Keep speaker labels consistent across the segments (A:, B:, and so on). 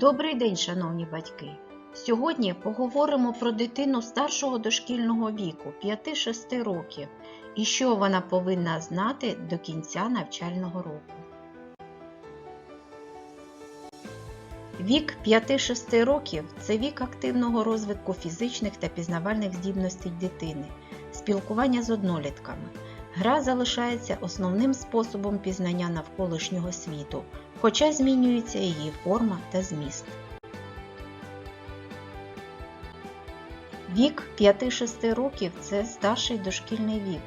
A: Добрий день, шановні батьки! Сьогодні поговоримо про дитину старшого дошкільного віку 5-6 років і що вона повинна знати до кінця навчального року. Вік 5-6 років це вік активного розвитку фізичних та пізнавальних здібностей дитини, спілкування з однолітками. Гра залишається основним способом пізнання навколишнього світу, хоча змінюється її форма та зміст. Вік 5-6 років це старший дошкільний вік.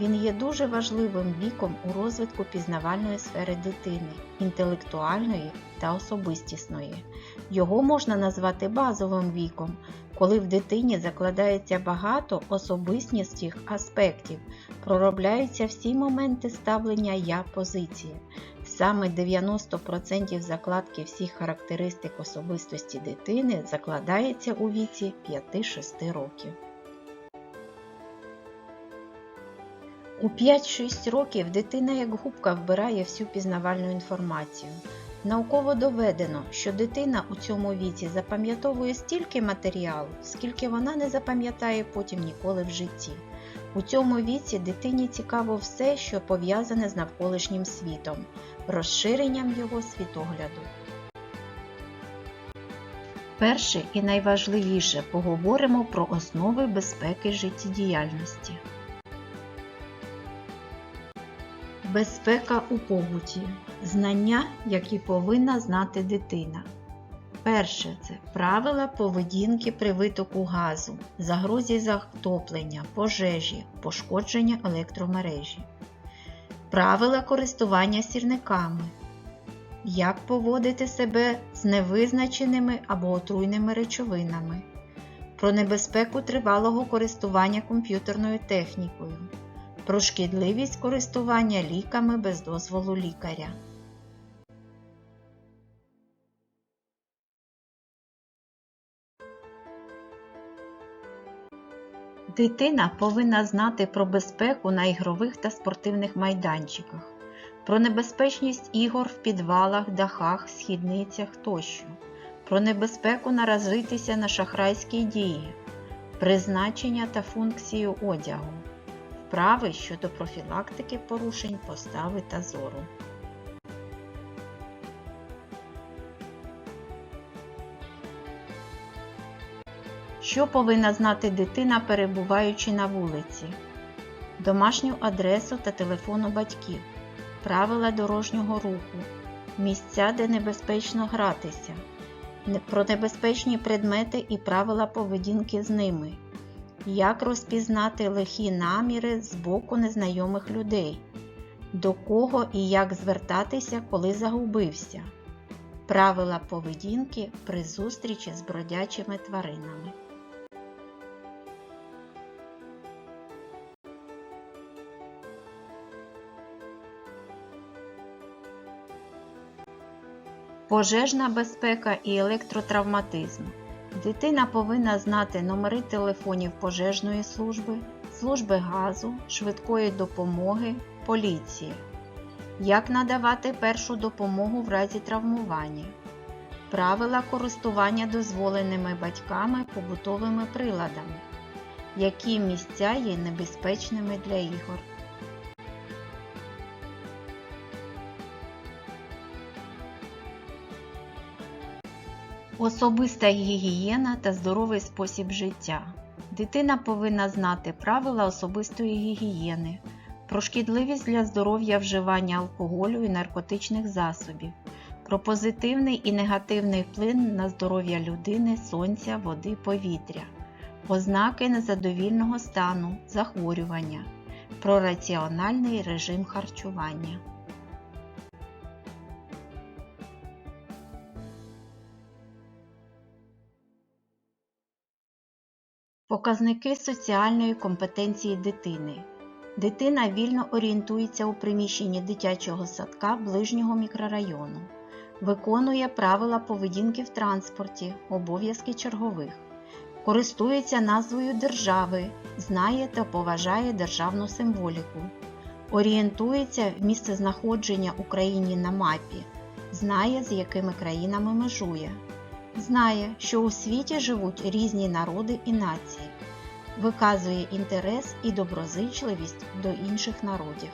A: Він є дуже важливим віком у розвитку пізнавальної сфери дитини, інтелектуальної та особистісної. Його можна назвати базовим віком, коли в дитині закладається багато особистісних аспектів, проробляються всі моменти ставлення я позиції. Саме 90% закладки всіх характеристик особистості дитини закладається у віці 5-6 років. У 5-6 років дитина як губка вбирає всю пізнавальну інформацію. Науково доведено, що дитина у цьому віці запам'ятовує стільки матеріалу, скільки вона не запам'ятає потім ніколи в житті. У цьому віці дитині цікаво все, що пов'язане з навколишнім світом, розширенням його світогляду. Перше і найважливіше поговоримо про основи безпеки життєдіяльності. Безпека у побуті. Знання, які повинна знати дитина. Перше це правила поведінки при витоку газу, загрозі затоплення, пожежі, пошкодження електромережі. Правила користування сірниками. Як поводити себе з невизначеними або отруйними речовинами. Про небезпеку тривалого користування комп'ютерною технікою. Про шкідливість користування ліками без дозволу лікаря. Дитина повинна знати про безпеку на ігрових та спортивних майданчиках, про небезпечність ігор в підвалах, дахах, східницях тощо, про небезпеку наразитися на шахрайські дії, призначення та функцію одягу, вправи щодо профілактики порушень постави та зору. Що повинна знати дитина, перебуваючи на вулиці? Домашню адресу та телефону батьків, правила дорожнього руху, місця, де небезпечно гратися, про небезпечні предмети і правила поведінки з ними, як розпізнати лихі наміри з боку незнайомих людей, до кого і як звертатися, коли загубився, правила поведінки при зустрічі з бродячими тваринами. Пожежна безпека і електротравматизм. Дитина повинна знати номери телефонів пожежної служби, служби газу, швидкої допомоги, поліції. Як надавати першу допомогу в разі травмування. Правила користування дозволеними батьками побутовими приладами. Які місця є небезпечними для ігор. Особиста гігієна та здоровий спосіб життя. Дитина повинна знати правила особистої гігієни, про шкідливість для здоров'я вживання алкоголю і наркотичних засобів, про позитивний і негативний вплив на здоров'я людини, сонця, води, повітря, ознаки незадовільного стану, захворювання, про раціональний режим харчування. Показники соціальної компетенції дитини. Дитина вільно орієнтується у приміщенні дитячого садка ближнього мікрорайону, виконує правила поведінки в транспорті, обов'язки чергових, користується назвою держави, знає та поважає державну символіку, орієнтується в місцезнаходження України на мапі, знає, з якими країнами межує, знає, що у світі живуть різні народи і нації, виказує інтерес і доброзичливість до інших народів.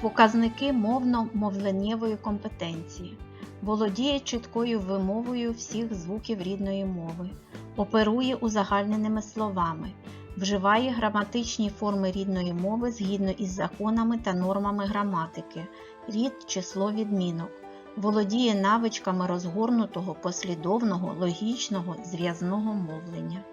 A: Показники мовно-мовленнєвої компетенції. Володіє чіткою вимовою всіх звуків рідної мови, оперує узагальненими словами, вживає граматичні форми рідної мови згідно із законами та нормами граматики, рід, число відмінок, володіє навичками розгорнутого, послідовного, логічного, зв'язного мовлення.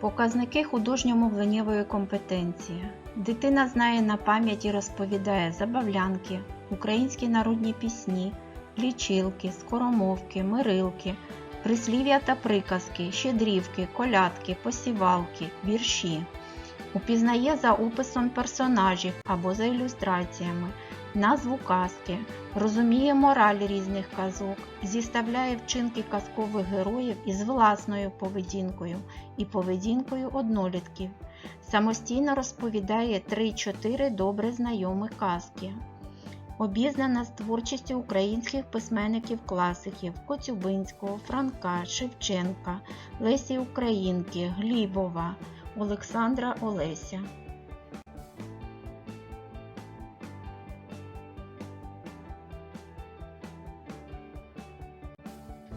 A: Показники художньо-мовленнєвої компетенції. Дитина знає на пам'ять і розповідає забавлянки, українські народні пісні, лічилки, скоромовки, мирилки, прислів'я та приказки, щедрівки, колядки, посівалки, вірші. Упізнає за описом персонажів або за ілюстраціями, назву казки, розуміє мораль різних казок, зіставляє вчинки казкових героїв із власною поведінкою і поведінкою однолітків, самостійно розповідає 3-4 добре знайомих казки. Обізнана з творчістю українських письменників-класиків Коцюбинського, Франка, Шевченка, Лесі Українки, Глібова, Олександра Олеся.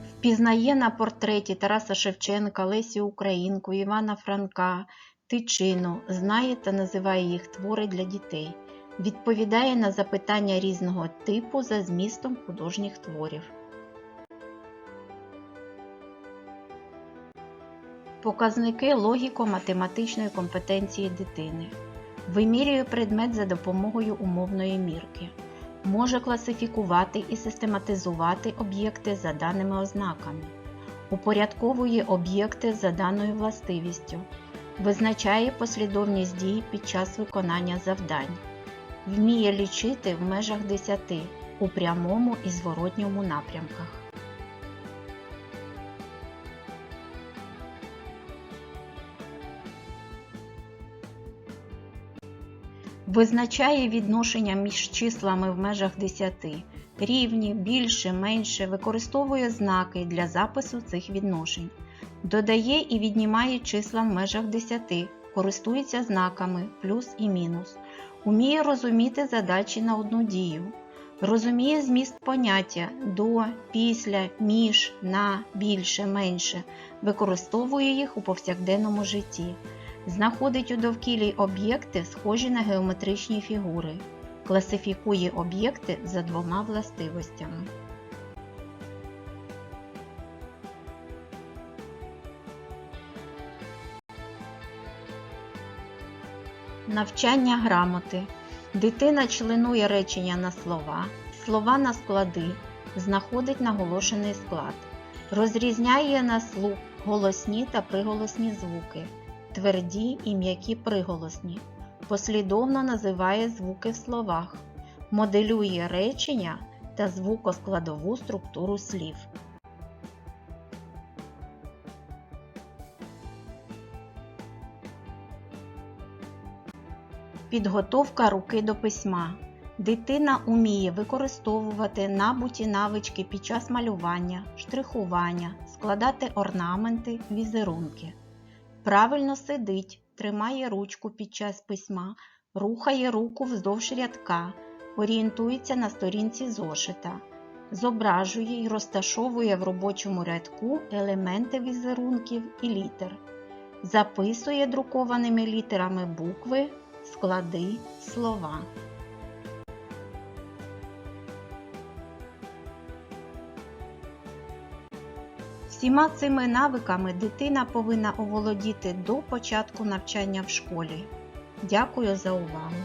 A: Впізнає на портреті Тараса Шевченка, Лесі Українку, Івана Франка, Тичину, знає та називає їх твори для дітей. Відповідає на запитання різного типу за змістом художніх творів. Показники логіко-математичної компетенції дитини. Вимірює предмет за допомогою умовної мірки. Може класифікувати і систематизувати об'єкти за даними ознаками. Упорядковує об'єкти за даною властивістю. Визначає послідовність дій під час виконання завдань. Вміє лічити в межах 10 у прямому і зворотньому напрямках. Визначає відношення між числами в межах 10, рівні, більше, менше, використовує знаки для запису цих відношень, додає і віднімає числа в межах 10, користується знаками плюс і мінус, уміє розуміти задачі на одну дію, розуміє зміст поняття до, після, між, на, більше, менше, використовує їх у повсякденному житті. Знаходить у довкіллі об'єкти, схожі на геометричні фігури. Класифікує об'єкти за двома властивостями. Навчання грамоти. Дитина членує речення на слова, слова на склади, знаходить наголошений склад, розрізняє на слух голосні та приголосні звуки тверді і м'які приголосні, послідовно називає звуки в словах, моделює речення та звукоскладову структуру слів. Підготовка руки до письма. Дитина уміє використовувати набуті навички під час малювання, штрихування, складати орнаменти, візерунки. Правильно сидить, тримає ручку під час письма, рухає руку вздовж рядка, орієнтується на сторінці зошита, зображує і розташовує в робочому рядку елементи візерунків і літер, записує друкованими літерами букви, склади, слова. Всіма цими навиками дитина повинна оволодіти до початку навчання в школі. Дякую за увагу!